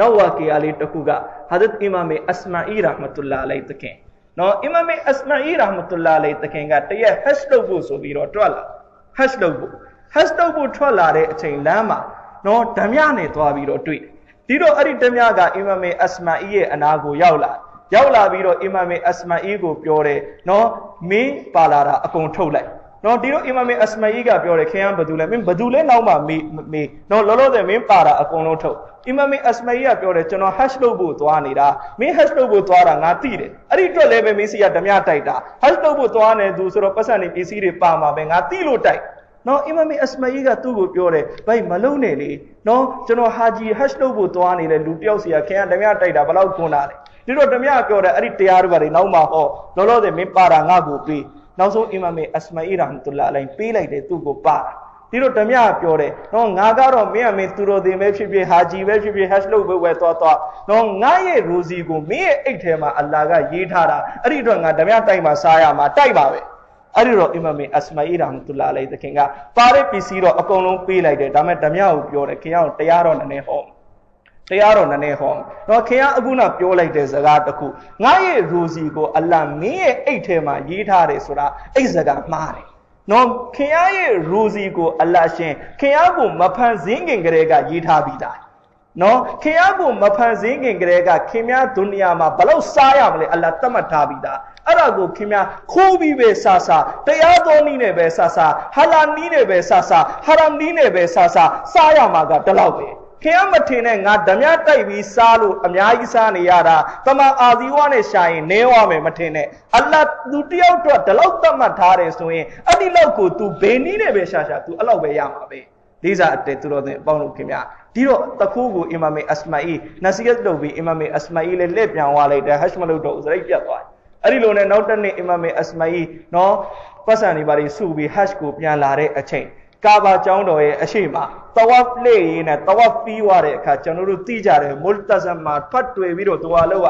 နောက်ဝါကီယာလေးတစ်ခုကဟာဇတ်အီမာမ်အစမာအီရာဟ်မတ်တူလာအလိုင်တခင်နော်အီမာမ်အစမာအီရာဟ်မတ်တူလာအလိုင်တခင်ကတရက်ဟက်စ်လုပ်ဖို့ဆိုပြီးတော့တွက်လာဟက်စ်လုပ်ဖို့ဟက်စ်လုပ်ဖို့ထွက်လာတဲ့အချိန်လမ်းမှာနော်ဓမြနဲ့သွားပြီးတော့တွေ့ဒီတော့အဲ့ဒီဓမြကအီမာမ်အစမာအီရဲ့အနာကိုရောက်လာရောက်လာပြီးတော့အီမာမ်အစမာအီကိုပြောတယ်နော်မင်းပါလာတာအကုန်ထုတ်လိုက် နော်ဒီတော့အီမာမ်အစမာအီကပြောတယ်ခင်ဗျားဘာတူလဲမင်းဘာတူလဲနောက်မှမေးမေးနော်လောလောဆယ်မင်းပါတာအကုန်လုံးထုတ်အီမာမ်အစမာအီကပြောတယ်ကျွန်တော် hash လုပ်ဖို့သွားနေတာမင်း hash လုပ်ဖို့သွားတာငါသိတယ်အဲ့ဒီအတွက်လည်းပဲမင်းစီကဓမြတိုက်တာ hash လုပ်ဖို့သွားနေသူဆိုတော့ပတ်စံနေပစ္စည်းတွေပါမှာပဲငါသိလို့တိုက်နော်အီမာမ်အစမာအီကသူ့ကိုပြောတယ်ဗိုက်မလုံနဲ့လေနော်ကျွန်တော်ဟာဂျီ hash လုပ်ဖို့သွားနေတဲ့လူတယောက်စီကခင်ဗျာဓမြတိုက်တာဘယ်လောက်ကွန်းတာလဲဒီတော့ဓမြပြောတယ်အဲ့ဒီတရားတွေပါလေနောက်မှဟောလောလောဆယ်မင်းပါတာငါ့ကိုပြီး နောက်ဆုံးအီမာမ်အစမာအီရာဟမ်တူလာအလိုင်ပေးလိုက်တယ်သူ့ကိုပါတာဒီတော့ဓမြပြောတယ်နော်ငါကတော့မင်းအမင်းသူတော်တင်ပဲဖြစ်ဖြစ်ဟာဂျီပဲဖြစ်ဖြစ် hash လုပ်ပဲဝယ်သွားသွားနော်ငါရဲ့ရိုဇီကိုမင်းရဲ့အိတ်ထဲမှာအလ္လာဟ်ကရေးထားတာအဲ့ဒီတော့ငါဓမြတိုက်မှာစားရမှာတိုက်ပါပဲအဲ့ဒီတော့အီမာမ်အစမာအီရာဟမ်တူလာအလိုင်တခင်ကပါတဲ့ပစ္စည်းတော့အကုန်လုံးပေးလိုက်တယ်ဒါမဲ့ဓမြကိုပြောတယ်ခင်ဗျားတို့တရားတော်နည်းနည်းဟော တရားတော်နည်းနည်းဟောတော့ခင်ဗျားအခုနပြောလိုက်တဲ့စကားတစ်ခုငါရဲ့ရိုဇီကိုအလ္လာဟ်မင်းရဲ့အိတ်ထဲမှာရေးထားတယ်ဆိုတာအဲ့စကားမှားတယ်နော်ခင်ဗျားရဲ့ရိုဇီကိုအလ္လာဟ်ရှင်ခင်ဗျားကိုမဖန်ဆင်းခင်ကလေးကရေးထားပြီးသားနော်ခင်ဗျားကိုမဖန်ဆင်းခင်ကလေးကခင်ဗျားဒုနီယာမှာဘလို့စားရမလဲအလ္လာဟ်သတ်မှတ်ထားပြီးသားအဲ့ဒါကိုခင်ဗျားခိုးပြီးပဲဆာဆာတရားတော်နည်းနဲ့ပဲဆာဆာဟာလာနည်းနဲ့ပဲဆာဆာဟာရမ်နည်းနဲ့ပဲဆာဆာစားရမှာကတလောက်ပဲ ခင်ဗျားမထင်နဲ့ငါဓမြတိုက်ပြီးစားလို့အများကြီးစားနေရတာတမန်အာဇီဝနဲ့ရှာရင်နဲဝမယ်မထင်နဲ့အလ္လာဟ်သူတယောက်တော့ဒီလောက်သတ်မှတ်ထားတယ်ဆိုရင်အဲ့ဒီလောက်ကို तू ဘယ်နည်းနဲ့ပဲရှာရှာ तू အဲ့လောက်ပဲရမှာပဲလေးစားအတဲသူတော်တဲ့အပေါင်းတို့ခင်ဗျာဒီတော့တခုကိုအီမာမ်အစမာအီနစီယတ်လုပ်ပြီးအီမာမ်အစမာအီလည်းလက်ပြန်သွားလိုက်တယ်ဟရှ်မလုပ်တော့စရိတ်ပြတ်သွားအဲ့ဒီလိုနဲ့နောက်တစ်နေ့အီမာမ်အစမာအီနော်ပတ်စံတွေပါပြီးစုပြီးဟရှ်ကိုပြန်လာတဲ့အချိန် ကာဘာကျောင်းတော်ရဲ့အရှိမတဝတ်လေရင်းနဲ့တဝတ်ပြီးွားတဲ့အခါကျွန်တော်တို့သိကြတယ်မုလ်တဇမ်မှာဖတ်တွေ့ပြီးတော့ဒွါလုပ်ရ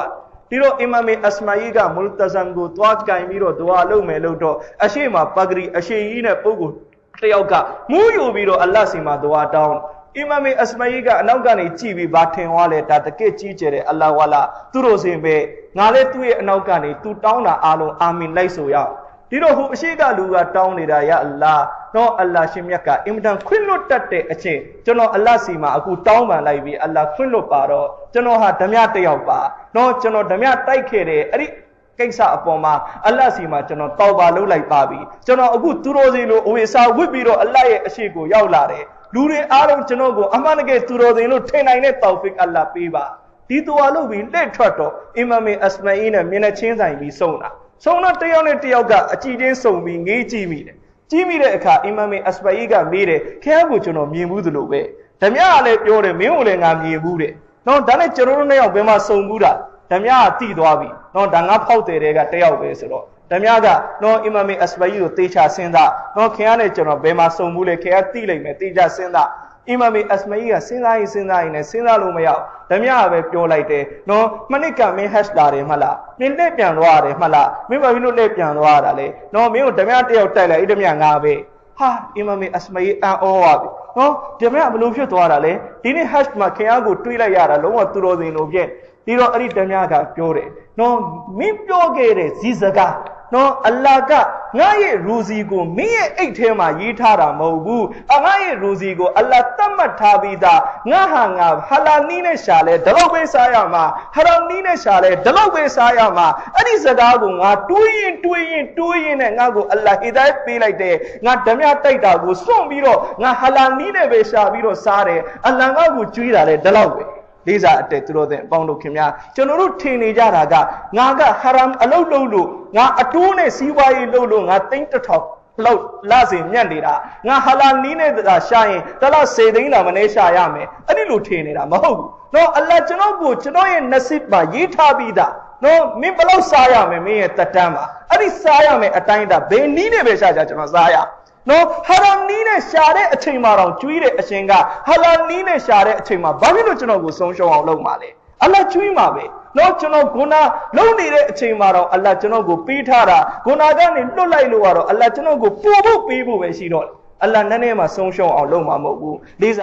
ဒီတော့အီမာမ်အစမာအီကမုလ်တဇမ်ကိုသွားကြင်ပြီးတော့ဒွါလုပ်မယ်လို့တော့အရှိမပဂရီအရှိကြီးနဲ့ပုဂ္ဂိုလ်တယောက်ကမူးယူပြီးတော့အလ္လာဟ်စီမှာဒွါတောင်းအီမာမ်အစမာအီကအနောက်ကနေကြည့်ပြီးဘာထင်သွားလဲဒါတကစ်ကြီးကျယ်တဲ့အလ္လာဟ်ဝါလာသူတို့စင်ပဲငါလည်းသူ့ရဲ့အနောက်ကနေသူတောင်းတာအားလုံးအာမင်လိုက်ဆိုရအောင် ဒီတော့ဟိုအရှိကလူကတောင်းနေတာရအလ္လာဟ်တော့အလ္လာဟ်ရှင်မြတ်ကအင်မတန်ခွင့်လွတ်တတ်တဲ့အချိန်ကျွန်တော်အလ္လာဟ်စီမှာအခုတောင်းပန်လိုက်ပြီးအလ္လာဟ်ခွင့်လွတ်ပါတော့ကျွန်တော်ဟာဓမြတယောက်ပါတော့ကျွန်တော်ဓမြတိုက်ခဲ့တယ်အဲ့ဒီကိစ္စအပေါ်မှာအလ္လာဟ်စီမှာကျွန်တော်တောက်ပါလုပ်လိုက်ပါပြီကျွန်တော်အခုသူတော်စင်လိုအဝေစာဝစ်ပြီးတော့အလ္လာဟ်ရဲ့အရှိကိုရောက်လာတယ်လူတွေအားလုံးကျွန်တော်ကိုအမှန်တကယ်သူတော်စင်လို့ထင်နိုင်တဲ့တောက်ဖစ်အလ္လာဟ်ပေးပါဒီတူအလုပ်ပြီးလက်ထွက်တော့အီမာမ်အစမာအီနဲ့မျက်နှာချင်းဆိုင်ပြီးဆုံးတာ ဆုံးတော့တယောက်နဲ့တယောက်ကအကြည့်ချင်းစုံပြီးငေးကြည့်မိတယ်ကြည့်မိတဲ့အခါအီမာမ်အစမာအီကမေးတယ်ခင်ဗျားကိုကျွန်တော်မြင်ဘူးသလိုပဲဓမြကလည်းပြောတယ်မင်းကိုလည်းငါမြင်ဘူးတဲ့နော်ဒါနဲ့ကျွန်တော်တို့နှစ်ယောက်ဘယ်မှာစုံဘူးတာဓမြကတိသွားပြီနော်ဒါငါဖောက်တယ်တဲ့ကတယောက်ပဲဆိုတော့ဓမြကနော်အီမာမ်အစမာအီကိုတေချာစဉ်းစားနော်ခင်ဗျားနဲ့ကျွန်တော်ဘယ်မှာစုံဘူးလဲခင်ဗျားတိလိုက်မယ်တေချာစဉ်းစားအီမာမ်အစမာအီကစဉ်းစားရင်စဉ်းစားရင်လည်းစဉ်းစားလို့မရဘူး ဓမြကပဲပြောလိုက်တယ်နော်မနစ်ကမင်းဟက်လာတယ်မှလားမင်းလက်ပြန်သွားရတယ်မှလားမင်းဘာဖြစ်လို့လက်ပြန်သွားရတာလဲနော်မင်းကိုဓမြတယောက်တိုက်လိုက်အဲ့ဓမြငါပဲဟာအီမာမ်အစမာအီအန်အောပါပြီနော်ဓမြဘလို့ဖြစ်သွားတာလဲဒီနေ့ဟက်မှာခင်ဗျားကိုတွေးလိုက်ရတာလုံးဝသူတော်စင်လိုဖြစ်ဒီတော့အဲ့ဒီဓမြကပြောတယ်နော်မင်းပြောခဲ့တဲ့ဇီစကားနော်အလ္လာဟ်က ငါရဲ့ရူစီကိုမင်းရဲ့အိတ်ထဲမှာရေးထားတာမဟုတ်ဘူးအငါရဲ့ရူစီကိုအလ္လာဟ်သတ်မှတ်ထားပြီးသားငါဟာငါဟလာနီးနဲ့ရှာလဲဒီလောက်ပဲစားရမှာဟရမ်နီးနဲ့ရှာလဲဒီလောက်ပဲစားရမှာအဲ့ဒီစကားကိုငါတွေးရင်တွေးရင်တွေးရင်နဲ့ငါကိုအလ္လာဟ်ဟီဒါယတ်ပေးလိုက်တယ်ငါဓမြတိုက်တာကိုစွန့်ပြီးတော့ငါဟလာနီးနဲ့ပဲရှာပြီးတော့စားတယ်အလ္လာဟ်ငါကိုကြွေးတာလဲဒီလောက်ပဲ လေးစားအတက်သူတော်တဲ့အပေါင်းတို့ခင်ဗျာကျွန်တော်တို့ထင်နေကြတာကငါကဟရမ်အလုတ်လုပ်လို့ငါအတိုးနဲ့စီးပွားရေးလုပ်လို့ငါသိန်းတစ်ထောင်လောက်လာစင်မြတ်နေတာငါဟလာနီးနေတာရှာရင်တလားစေသိန်းလာမနေရှာရမယ်အဲ့ဒီလိုထင်နေတာမဟုတ်ဘူးနော်အလ္လာဟ်ကျွန်တော်ကိုကျွန်တော်ရဲ့နစစ်မှာရေးထားပြီးသားနော်မင်းဘယ်လောက်စားရမယ်မင်းရဲ့တက်တန်းမှာအဲ့ဒီစားရမယ်အတိုင်းတာဘယ်နည်းနဲ့ပဲရှာကြကျွန်တော်စားရ နော်ဟာရမ်နီးနဲ့ရှာတဲ့အချိန်မှာတော့ကျွေးတဲ့အရှင်ကဟာလာနီးနဲ့ရှာတဲ့အချိန်မှာဘာဖြစ်လို့ကျွန်တော်ကိုဆုံးရှုံးအောင်လုပ်မှာလဲအလ္လာဟ်ကျွေးမှာပဲနော်ကျွန်တော်ဂုဏလုံနေတဲ့အချိန်မှာတော့အလ္လာဟ်ကျွန်တော်ကိုပေးထားတာဂုဏကနေလွတ်လိုက်လို့ကတော့အလ္လာဟ်ကျွန်တော်ကိုပို့ဖို့ပေးဖို့ပဲရှိတော့တယ်အလ္လာဟ်နည်းနည်းမှဆုံးရှုံးအောင်လုပ်မှာမဟုတ်ဘူးလေးစား